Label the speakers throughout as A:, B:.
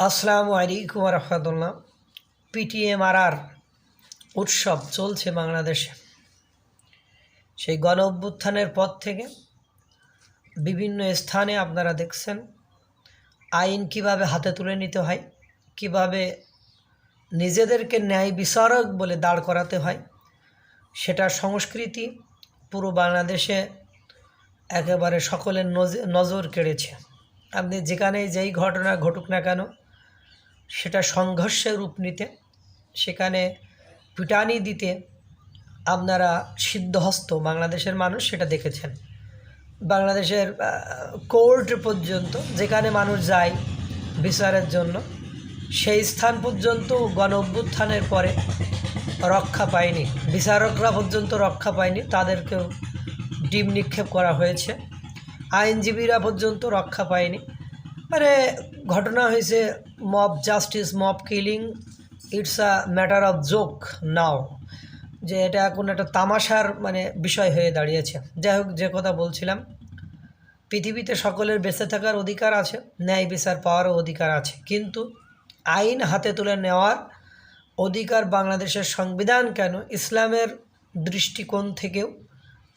A: আসসালামু আলাইকুম রহমতুল্লাহ। পিটিএমআরআর উৎসব চলছে বাংলাদেশে। সেই গণ অভ্যুত্থানের পর থেকে বিভিন্ন স্থানে আপনারা দেখছেন আইন কীভাবে হাতে তুলে নিতে হয়, কীভাবে নিজেদেরকে ন্যায় বিচারক বলে দাঁড় করাতে হয়, সেটা সংস্কৃতি পুরো বাংলাদেশে একেবারে সকলের নজ- নজর কেড়েছে। আপনি যেখানে যেই ঘটনা ঘটুক না কেন সেটা সংঘর্ষের রূপ নিতে, সেখানে পিটানি দিতে আপনারা সিদ্ধহস্ত বাংলাদেশের মানুষ সেটা দেখেছেন। বাংলাদেশের কোর্ট পর্যন্ত যেখানে মানুষ যায় বিচারের জন্য, সেই স্থান পর্যন্ত গণ অভ্যুত্থানের পরে রক্ষা পায়নি, বিচারকরা পর্যন্ত রক্ষা পায়নি, তাদেরকেও ডিম নিক্ষেপ করা হয়েছে। আইনজীবীরা পর্যন্ত রক্ষা পায়নি। মানে ঘটনা হয়েছে mob justice mob killing it's a matter of joke now যে এটা এখন একটা তামাশার মানে বিষয় হয়ে দাঁড়িয়েছে। যাই হোক, যে কথা বলছিলাম, পৃথিবীতে সকলের বেঁচে থাকার অধিকার আছে, ন্যায় বিচার পাওয়ারও অধিকার আছে। কিন্তু আইন হাতে তুলে নেওয়ার অধিকার বাংলাদেশের সংবিধান কেন? ইসলামের দৃষ্টিকোণ থেকেও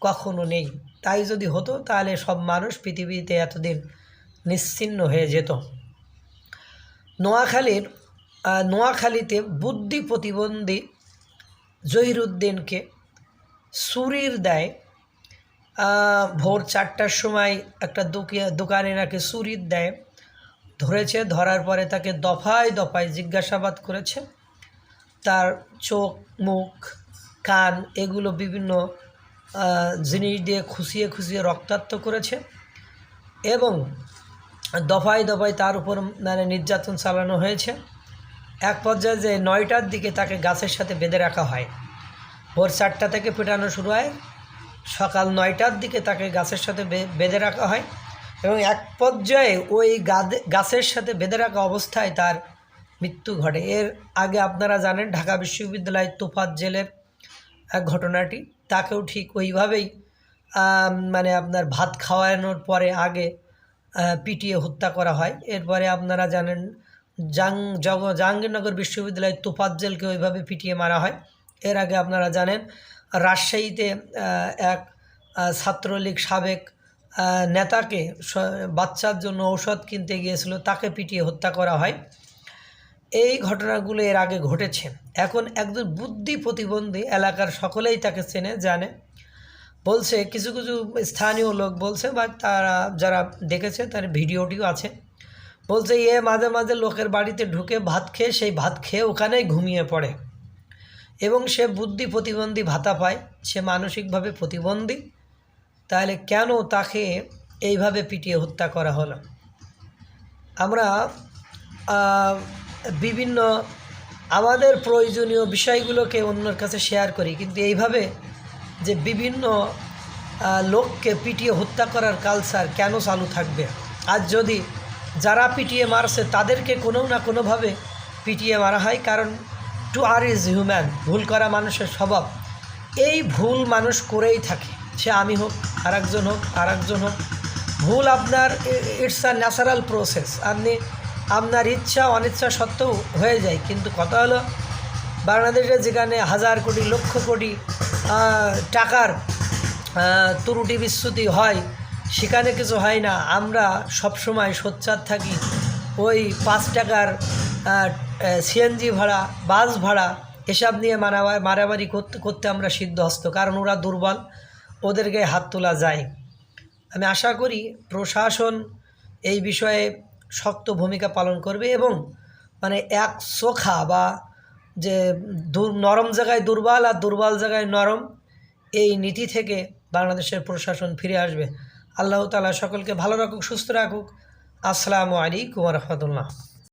A: কখনো নেই। তাই যদি হতো, তাহলে সব মানুষ পৃথিবীতে এতদিন নিশ্চিন্ন হয়ে যেত। নোয়াখালীর নোয়াখালীতে বুদ্ধি প্রতিবন্ধী জহিরুদ্দিনকে সুরির দেয় ভোর চারটার সময় একটা দোকানে নাকি সুরির দেয় ধরেছে, ধরার পরে তাকে দফায় দফায় জিজ্ঞাসাবাদ করেছে। তার চোখ, মুখ, কান এগুলো বিভিন্ন জিনিস দিয়ে খুশিয়ে খুশিয়ে রক্তাক্ত করেছে। এবং দফায় দফায় তার উপর মানে নির্যাতন চালানো হয়েছে। এক পর্যায়ে যে নয়টার দিকে তাকে গাছের সাথে বেঁধে রাখা হয়। ভোর চারটা থেকে পেটানো শুরু হয়। সকাল নয়টার দিকে তাকে গাছের সাথে বেঁধে রাখা হয় এবং এক পর্যায়ে ওই গাছের সাথে বেঁধে রাখা অবস্থায় তার মৃত্যু ঘটে। এর আগে আপনারা জানেন, ঢাকা বিশ্ববিদ্যালয় তোফাত জেলের ঘটনাটি। তাকেও ঠিক ওইভাবেই মানে আপনার ভাত খাওয়ানোর পরে আগে পিটিয়ে হত্যা করা হয়। এরপরে আপনারা জানেন, জাং, জগ, জাহাঙ্গীরনগর বিশ্ববিদ্যালয় তোফাত জেলকে ওইভাবে পিটিয়ে মারা হয়। এর আগে আপনারা জানেন, রাজশাহীতে এক ছাত্রলীগ সাবেক নেতাকে বাচ্চার জন্য ঔষধ কিনতে গিয়েছিল, তাকে পিটিয়ে হত্যা করা হয়। এই ঘটনাগুলো এর আগে ঘটেছে। এখন একজন বুদ্ধি প্রতিবন্ধী এলাকার সকলেই তাকে চেনে, জানে। বলছে, কিছু কিছু স্থানীয় লোক বলছে বা তারা যারা দেখেছে তার ভিডিওটিও আছে। বলছে এ মাঝে মাঝে লোকের বাড়িতে ঢুকে ভাত খেয়ে সেই ভাত খেয়ে ওখানেই ঘুমিয়ে পড়ে। এবং সে বুদ্ধি প্রতিবন্ধী ভাতা পায়। সে মানসিকভাবে প্রতিবন্ধী। তাহলে কেন তাকে এইভাবে পিটিয়ে হত্যা করা হলো? আমরা বিভিন্ন আমাদের প্রয়োজনীয় বিষয়গুলোকে অন্যের কাছে শেয়ার করি, কিন্তু এইভাবে যে বিভিন্ন লোককে পিটিয়ে হত্যা করার কালচার কেন চালু থাকবে? আজ যদি যারা পিটিয়ে মারছে তাদেরকে কোনো না কোনোভাবে পিটিয়ে মারা হয়, কারণ টু আর ইজ হিউম্যান ভুল করা মানুষের স্বভাব। এই ভুল মানুষ করেই থাকে। সে আমি হোক আর একজন হোক আর একজন হোক। ভুল আপনার ইটস আ ন্যাচারাল প্রসেস আপনি, আপনার ইচ্ছা, অনিচ্ছা সত্ত্বেও হয়ে যায়। কিন্তু কথা হলো, বাংলাদেশে যেখানে হাজার কোটি, লক্ষ কোটি টাকার ত্রুটি বিচ্যুতি হয়, সেখানে কিছু হয় না। আমরা সবসময় সোচ্চার থাকি, ওই পাঁচ টাকার সিএনজি ভাড়া, বাস ভাড়া, এসব নিয়ে মারাবা মারামারি করতে করতে আমরা সিদ্ধহস্ত, কারণ ওরা দুর্বল, ওদের গায়ে হাত তোলা যায়। আমি আশা করি প্রশাসন এই বিষয়ে শক্ত ভূমিকা পালন করবে এবং মানে এক চোখা বা যে নরম জায়গায় দুর্বল আর দুর্বল জায়গায় নরম, এই নীতি থেকে বাংলাদেশের প্রশাসন ফিরে আসবে। আল্লাহ তালা সকলকে ভালো রাখুক, সুস্থ রাখুক। আসসালামু আলাইকুম রহমতুল্লাহ।